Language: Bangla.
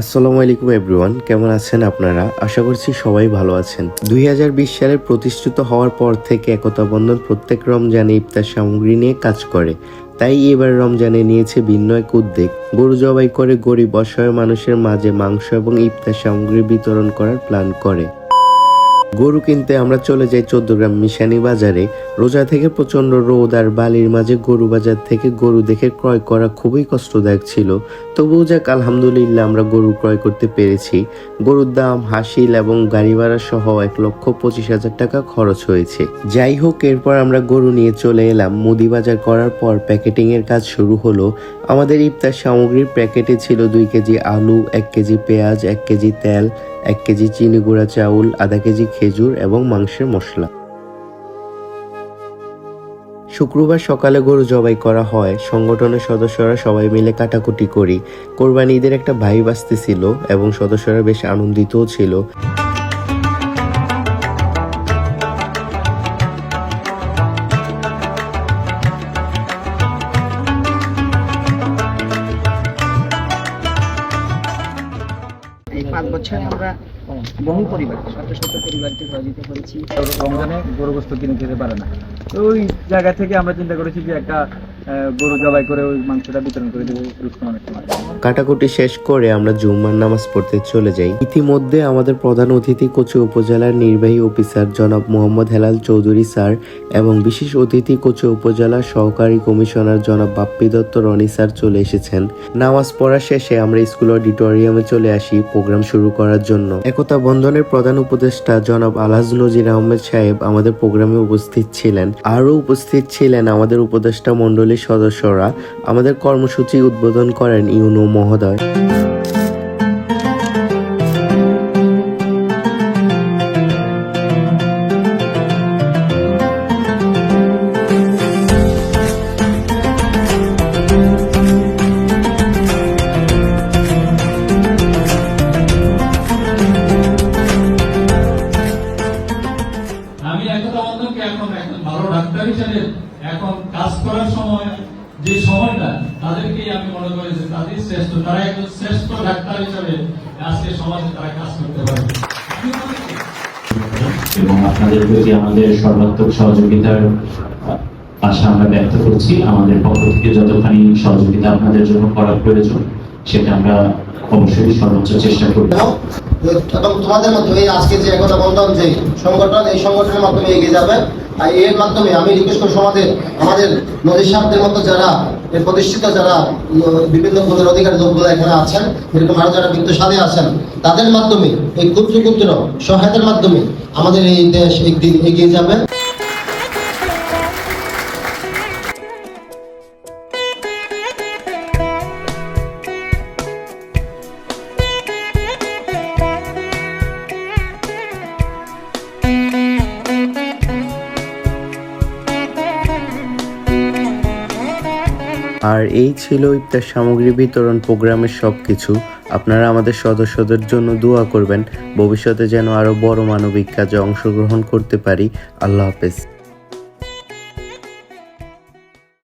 আসসালামু আলাইকুম এভরিওয়ান, কেমন আছেন আপনারা? আশা করছি সবাই ভালো আছেন। দুই হাজার বিশ সালে প্রতিষ্ঠিত হওয়ার পর থেকে একতা বন্ধন প্রত্যেক রমজানে ইফতার সামগ্রী নিয়ে কাজ করে। তাই এবার রমজানে নিয়েছে ভিন্ন এক উদ্যোগ। গরু জবাই করে গরিব অসহায় মানুষের মাঝে মাংস এবং ইফতার সামগ্রী বিতরণ করার প্ল্যান করে। গরু কিনতে আমরা চলে যাই চোদ্দগ্রাম মিশানি বাজারে। রোজা থেকে প্রচণ্ড রোদ আর বালির মাঝে গরু বাজার থেকে গরু দেখে ক্রয় করা খুবই কষ্টদায়ক ছিল। তবুও যাক, আলহামদুলিল্লাহ আমরা গরু ক্রয় করতে পেরেছি। গরুর দাম, হাসিল এবং গাড়ি ভাড়া সহ এক লক্ষ পঁচিশ হাজার টাকা খরচ হয়েছে। যাই হোক, এরপর আমরা গরু নিয়ে চলে এলাম। মুদি বাজার করার পর প্যাকেটিং এর কাজ শুরু হলো। আমাদের ইফতার সামগ্রীর প্যাকেটে ছিল দুই কেজি আলু, এক কেজি পেঁয়াজ, এক কেজি তেল এক কেজি চিনি গুঁড়া চাউল, আধা কেজি খেজুর এবং মাংসের মশলা। শুক্রবার সকালে গরু জবাই করা হয়। সংগঠনের সদস্যরা সবাই মিলে কাটাকুটি করি। কোরবানি ঈদের একটা ভাই বাঁচতেছিল এবং সদস্যরা বেশ আনন্দিতও ছিল। এই পাঁচ বছরে আমরা বহু পরিবার, শত শত পরিবারকে সহযোগিতা করেছি। রমজানে গরু গোস্ত কিনে খেতে পারে না। তো ওই জায়গা থেকে আমরা চিন্তা করেছি যে একটা গরু জবাই করে ওই মাংসটা বিতরণ করে দেবো কাটাকুটি শেষ করে আমরা জুম্মার নামাজ পড়তে চলে যাই। ইতিমধ্যে আমাদের প্রধান অতিথি কোচি উপজেলার নির্বাহী অফিসার জনাব মোহাম্মদ হেলাল চৌধুরী স্যার এবং বিশেষ অতিথি কোচি উপজেলার সহকারী কমিশনার জনাব বাপ্পি দত্ত রনি স্যার চলে এসেছেন। নামাজ পড়া শেষে আমরা স্কুল অডিটোরিয়ামে চলে আসি প্রোগ্রাম শুরু করার জন্য। একতা বন্ধনের প্রধান উপদেষ্টা জনাব আলহাজ নজির আহমেদ সাহেব আমাদের প্রোগ্রামে উপস্থিত ছিলেন। আরও উপস্থিত ছিলেন আমাদের উপদেষ্টা মণ্ডলীর সদস্যরা আমাদের কর্মসূচি উদ্বোধন করেন ইউনো মহোদয়। করার সময়, যে সময়টা তাদেরকেই আমি মনে করি যে তাদের শ্রেষ্ঠ, তারা একজন শ্রেষ্ঠ ডাক্তার হিসেবে আজকে সমাজে তারা কাজ করতে করি এবং আপনাদের প্রতি আমাদের সর্বাত্মক সহযোগিতার আশা আমরা ব্যক্ত করছি। আমাদের পক্ষ থেকে যতখানি সহযোগিতা আপনাদের জন্য করা প্রয়োজন, সেটা আমরা অবশ্যই সর্বোচ্চ চেষ্টা করব। এবং তোমাদের মাধ্যমে আজকে যে একতা বন্ধন, যে সংগঠন, এই সংগঠনের মাধ্যমে এগিয়ে যাবে। আর এর মাধ্যমে আমি রিকোয়েস্ট করি সমাজের আমাদের নদীর সাহেবদের মতো যারা প্রতিষ্ঠিত, যারা বিভিন্ন পদের অধিকারী লোকগুলো এখানে আছেন, এরকম আরও যারা বৃত্তশালী আছেন, তাদের মাধ্যমে, এই ক্ষুদ্র ক্ষুদ্র সহায়তার মাধ্যমে আমাদের এই দেশ একদিন এগিয়ে যাবে। আর এই ছিল ইফতার সামগ্রী বিতরণ প্রোগ্রামের সব কিছু আপনারা আমাদের সদস্যদের জন্য দোয়া করবেন। ভবিষ্যতে যেন আরও বড় মানবিক কাজে অংশগ্রহণ করতে পারি। আল্লাহ হাফেজ।